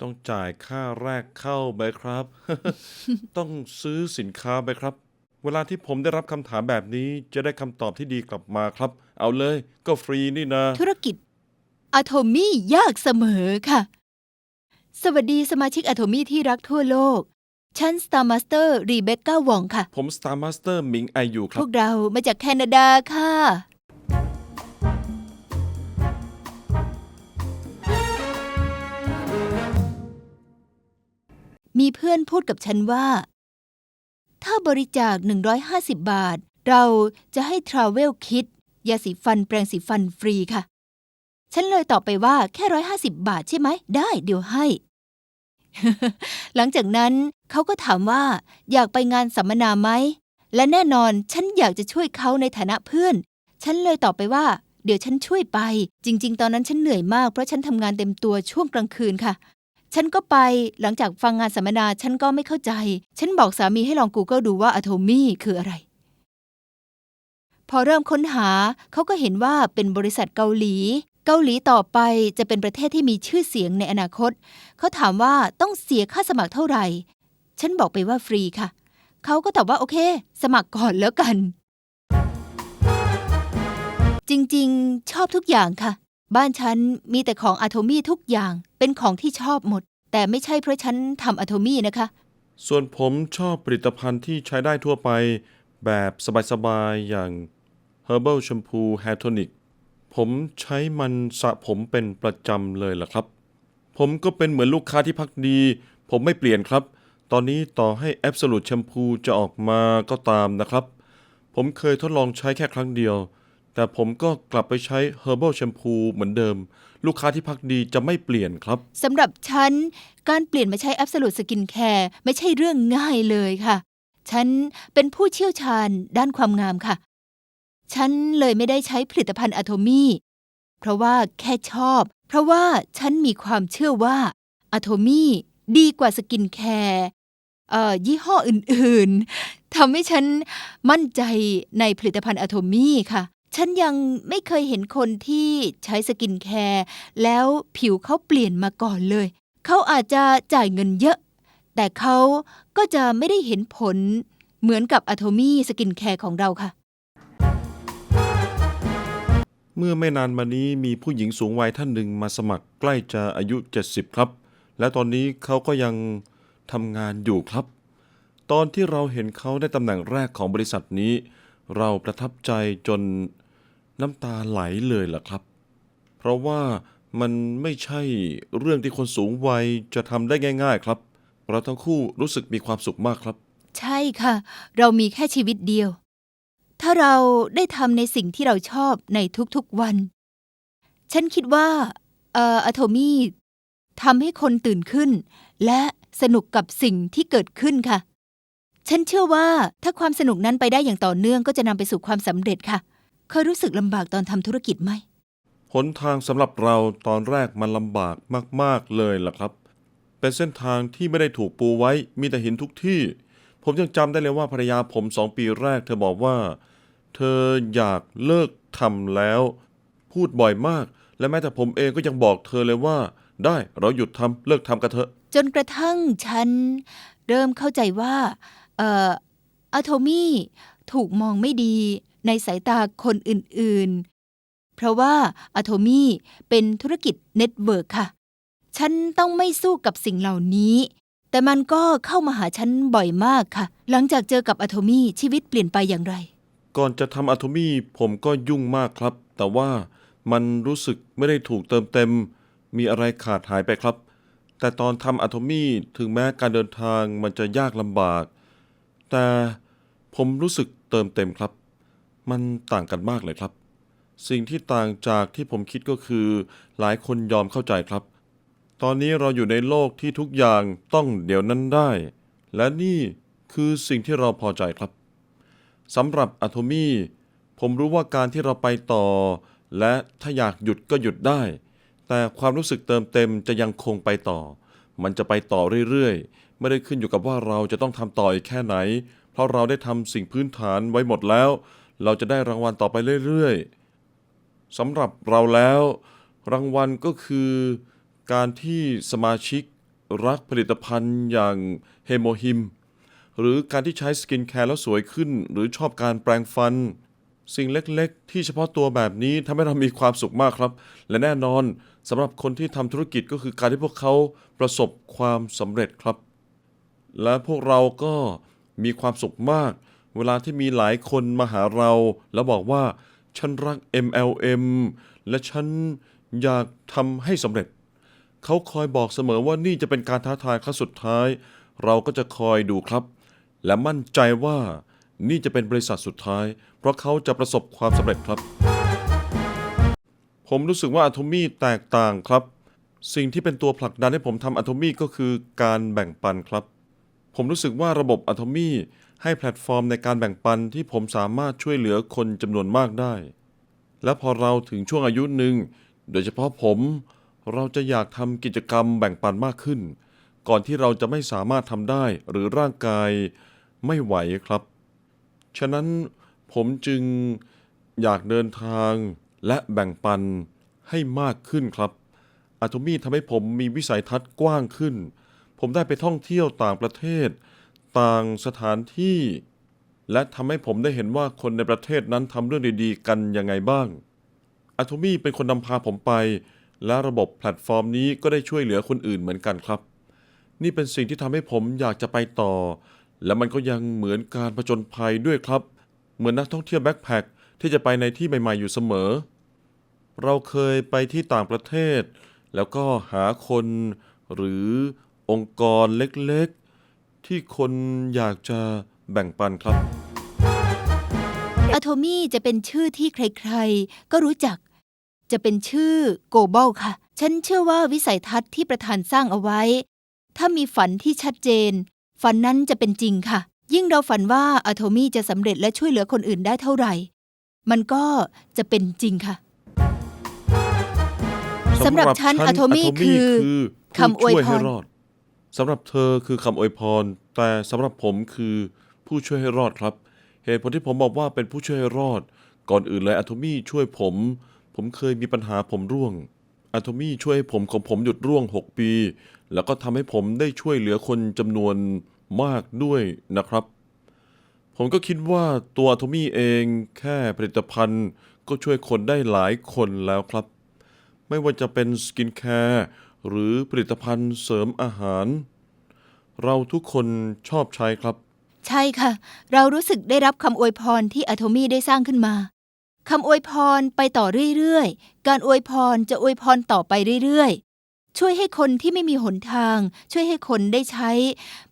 ต้องจ่ายค่าแรกเข้าไหมครับ ต้องซื้อสินค้าไหมครับ เวลาที่ผมได้รับคำถามแบบนี้จะได้คำตอบที่ดีกลับมาครับ เอาเลยก็ฟรีนี่นะ ธุรกิจอะโทมี่ยากเสมอค่ะ สวัสดีสมาชิกอะโทมี่ที่รักทั่วโลก ฉันสตาร์มาสเตอร์รีเบคก้าวองค่ะ ผม Star Master หมิงไออยู่คพรับวกเรามาจากแคนาดาค่ะ มีเพื่อนพูดกับฉันว่า ถ้าบริจาค 150 บาท เราจะให้ Travel Kit ยาสีฟันแปรงสีฟันฟรีค่ะ ฉันเลยตอบไปว่าแค่150บาทใช่ไหม ได้เดี๋ยวให้ หลังจากนั้นเขาก็ถามว่า อยากไปงานสัมมนาไหม และแน่นอนฉันอยากจะช่วยเขาในฐานะเพื่อน ฉันเลยตอบไปว่า เดี๋ยวฉันช่วยไป จริง ๆ ตอนนั้นฉันเหนื่อยมากเพราะฉันทำงานเต็มตัวช่วงกลางคืนค่ะ ฉันก็ไปหลังจากฟังงานสัมมนาฉันก็ไม่เข้าใจ ฉันบอกสามีให้ลอง Google ดูว่า Atomy คืออะไร พอเริ่มค้นหาเขาก็เห็นว่าเป็นบริษัทเกาหลี เกาหลีต่อไปจะเป็นประเทศที่มีชื่อเสียงในอนาคต เขาถามว่าต้องเสียค่าสมัครเท่าไหร่ ฉันบอกไปว่าฟรีค่ะ เขาก็ตอบว่าโอเค สมัครก่อนแล้วกัน จริงๆ ชอบทุกอย่างค่ะ บ้านฉันมีแต่ของอะโทมี่ทุกอย่างเป็นของที่ชอบหมด แต่ไม่ใช่เพราะฉันทำอะโทมี่นะคะ ส่วนผมชอบผลิตภัณฑ์ที่ใช้ได้ทั่วไป แบบสบายๆ อย่าง Herbal Shampoo Hair Tonic ผมใช้มันสระผมเป็นประจำเลยล่ะครับ ผมก็เป็นเหมือนลูกค้าที่พักดี ผมไม่เปลี่ยนครับ ตอนนี้ต่อให้ Absolute Shampoo จะออกมาก็ตามนะครับ ผมเคยทดลองใช้แค่ครั้งเดียว แต่ผมก็กลับไปใช้ Herbal Shampoo เหมือนเดิม ลูกค้าที่พักดีจะไม่เปลี่ยนครับ สำหรับฉัน การเปลี่ยนมาใช้ Absolute Skin Care ไม่ใช่เรื่องง่ายเลยค่ะ ฉันเป็นผู้เชี่ยวชาญด้านความงามค่ะ ฉันเลยไม่ได้ใช้ผลิตภัณฑ์อะโทมี่ เพราะว่าแค่ชอบ เพราะว่าฉันมีความเชื่อว่าอะโทมี่ดีกว่าสกินแคร์ยี่ห้ออื่นๆทำให้ฉันมั่นใจในผลิตภัณฑ์อะโทมี่ค่ะ ฉันยังไม่เคยเห็นคนที่ใช้สกินแคร์แล้วผิวเขาเปลี่ยนมาก่อนเลย เขาอาจจะจ่ายเงินเยอะ แต่เขาก็จะไม่ได้เห็นผลเหมือนกับอะโทมี่สกินแคร์ของเราค่ะ เมื่อไม่นานมานี้มีผู้หญิงสูงวัยท่านหนึ่งมาสมัครใกล้จะอายุ 70 ครับ และตอนนี้เขาก็ยังทำงานอยู่ครับ ตอนที่เราเห็นเขาได้ตำแหน่งแรกของบริษัทนี้ เราประทับใจจน น้ำตาไหลเลยล่ะครับ เพราะว่ามันไม่ใช่เรื่องที่คนสูงวัยจะทำได้ง่าย ๆ ครับเราทั้งคู่รู้สึกมีความสุขมากครับ ใช่ค่ะ เรามีแค่ชีวิตเดียว ถ้าเราได้ทำในสิ่งที่เราชอบในทุกๆวัน ฉันคิดว่าเอ่ออะโทมี่ทำให้คนตื่นขึ้น และสนุกกับสิ่งที่เกิดขึ้นค่ะ ฉันเชื่อว่าถ้าความสนุกนั้นไปได้อย่างต่อเนื่องก็จะนำไปสู่ความสำเร็จค่ะ เคยรู้สึกลำบากตอนทำธุรกิจไหม หนทางสำหรับเราตอนแรกมันลำบากมากๆเลยล่ะครับ เป็นเส้นทางที่ไม่ได้ถูกปูไว้มีแต่หินทุกที่ ผมยังจำได้เลยว่าภรรยาผมสองปีแรก เธอบอกว่า เธออยากเลิกทำแล้ว พูดบ่อยมาก และแม้แต่ผมเองก็ยังบอกเธอเลยว่า ได้เราหยุดทำเลิกทำกันเถอะ จนกระทั่งฉัน เริ่มเข้าใจว่า เอ่ออะโทมี่ถูกมองไม่ดี ในสายตาคนอื่นๆ เพราะว่าอะโทมี่เป็นธุรกิจเน็ตเวิร์กค่ะ ฉันต้องไม่สู้กับสิ่งเหล่านี้ แต่มันก็เข้ามาหาฉันบ่อยมากค่ะ หลังจากเจอกับอะโทมี่ชีวิตเปลี่ยนไปอย่างไร ก่อนจะทำอะโทมี่ผมก็ยุ่งมากครับ แต่ว่ามันรู้สึกไม่ได้ถูกเติมเต็ม มีอะไรขาดหายไปครับ แต่ตอนทำอะโทมี่ถึงแม้การเดินทางมันจะยากลำบาก แต่ผมรู้สึกเติมเต็มครับ มันต่างกันมากเลยครับ สิ่งที่ต่างจากที่ผมคิดก็คือ หลายคนยอมเข้าใจครับ ตอนนี้เราอยู่ในโลกที่ทุกอย่างต้องเดี๋ยวนั้นได้ และนี่คือสิ่งที่เราพอใจครับสำหรับอะโทมี่ผมรู้ว่าการที่เราไปต่อ และถ้าอยากหยุดก็หยุดได้ แต่ความรู้สึกเติมเต็มจะยังคงไปต่อ มันจะไปต่อเรื่อยๆ ไม่ได้ขึ้นอยู่กับว่าเราจะต้องทำต่ออีกแค่ไหน เพราะเราได้ทำสิ่งพื้นฐานไว้หมดแล้ว เราจะได้รางวัลต่อไปเรื่อยๆสำหรับเราแล้ว รางวัลก็คือการที่สมาชิกรักผลิตภัณฑ์อย่างเฮโมฮิม หรือการที่ใช้สกินแคร์แล้วสวยขึ้น หรือชอบการแปรงฟัน สิ่งเล็กๆ ที่เฉพาะตัวแบบนี้ทำให้เรามีความสุขมากครับ และแน่นอนสำหรับคนที่ทำธุรกิจก็คือการที่พวกเขาประสบความสำเร็จครับ และพวกเราก็มีความสุขมาก เวลาที่มีหลายคนมาหาเรา แล้วบอกว่า ฉันรัก MLM และฉันอยากทำให้สำเร็จ เขาคอยบอกเสมอว่านี่จะเป็นการท้าทายครั้งสุดท้าย เราก็จะคอยดูครับ และมั่นใจว่านี่จะเป็นบริษัทสุดท้าย เพราะเขาจะประสบความสำเร็จครับ ผมรู้สึกว่าอะโทมี่แตกต่างครับ สิ่งที่เป็นตัวผลักดันให้ผมทำอะโทมี่ก็คือการแบ่งปันครับ ผมรู้สึกว่าระบบอะโทมี่ ให้แพลตฟอร์มในการแบ่งปันที่ผมสามารถช่วยเหลือคนจำนวนมากได้ และพอเราถึงช่วงอายุหนึ่ง โดยเฉพาะผม เราจะอยากทำกิจกรรมแบ่งปันมากขึ้น ก่อนที่เราจะไม่สามารถทำได้หรือร่างกายไม่ไหวครับ ฉะนั้นผมจึงอยากเดินทางและแบ่งปันให้มากขึ้นครับอะโทมี่ทำให้ผมมีวิสัยทัศน์กว้างขึ้น ผมได้ไปท่องเที่ยวต่างประเทศ ต่างสถานที่ และทำให้ผมได้เห็นว่าคนในประเทศนั้นทำเรื่องดีๆ กันยังไงบ้างอะโทมี่เป็นคนนำพาผมไป และระบบแพลตฟอร์มนี้ก็ได้ช่วยเหลือคนอื่นเหมือนกันครับ นี่เป็นสิ่งที่ทำให้ผมอยากจะไปต่อ และมันก็ยังเหมือนการผจญภัยด้วยครับ เหมือนนักท่องเที่ยวแบ็คแพคที่จะไปในที่ใหม่ๆอยู่เสมอ เราเคยไปที่ต่างประเทศ แล้วก็หาคนหรือองค์กรเล็กๆ ที่คนอยากจะแบ่งปันครับ อะโทมี่จะเป็นชื่อที่ใครๆ ก็รู้จัก จะเป็นชื่อ global ค่ะ ฉันเชื่อว่าวิสัยทัศน์ที่ประธานสร้างเอาไว้ ถ้ามีฝันที่ชัดเจน ฝันนั้นจะเป็นจริงค่ะ ยิ่งเราฝันว่าอะโทมี่จะสำเร็จและช่วยเหลือคนอื่นได้เท่าไหร่ มันก็จะเป็นจริงค่ะ สำหรับฉัน Atomy คือผู้คำอวยช่วยพให้รรอด สำหรับเธอคือคำอวยพร แต่สำหรับผมคือผู้ช่วยให้รอดครับ เหตุผลที่ผมบอกว่าเป็นผู้ช่วยให้รอด ก่อนอื่นเลยอะโทมี่ช่วยผม ผมเคยมีปัญหาผมร่วงอะโทมี่ช่วยให้ผมของผมหยุดร่วง 6 ปี แล้วก็ทำให้ผมได้ช่วยเหลือคนจำนวนมากด้วยนะครับ ผมก็คิดว่าตัวอะโทมี่เองแค่ผลิตภัณฑ์ก็ช่วยคนได้หลายคนแล้วครับ ไม่ว่าจะเป็นสกินแคร์ หรือผลิตภัณฑ์เสริมอาหาร เราทุกคนชอบใช้ครับ ใช่ค่ะ เรารู้สึกได้รับคำอวยพรที่อะโทมี่ได้สร้างขึ้นมาคำอวยพรไปต่อเรื่อยๆ การอวยพรจะอวยพรต่อไปเรื่อยๆ ช่วยให้คนที่ไม่มีหนทาง ช่วยให้คนได้ใช้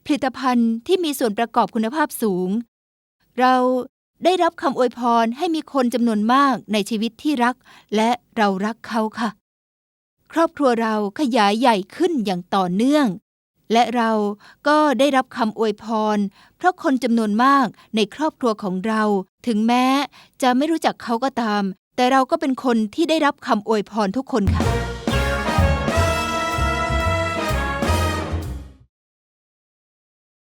ผลิตภัณฑ์ที่มีส่วนประกอบคุณภาพสูง เราได้รับคำอวยพรให้มีคนจำนวนมากในชีวิตที่รัก และเรารักเขาค่ะ ครอบครัวเราขยายใหญ่ขึ้นอย่างต่อเนื่อง และเราก็ได้รับคำอวยพร เพราะคนจำนวนมากในครอบครัวของเรา ถึงแม้จะไม่รู้จักเขาก็ตาม แต่เราก็เป็นคนที่ได้รับคำอวยพรทุกคนค่ะ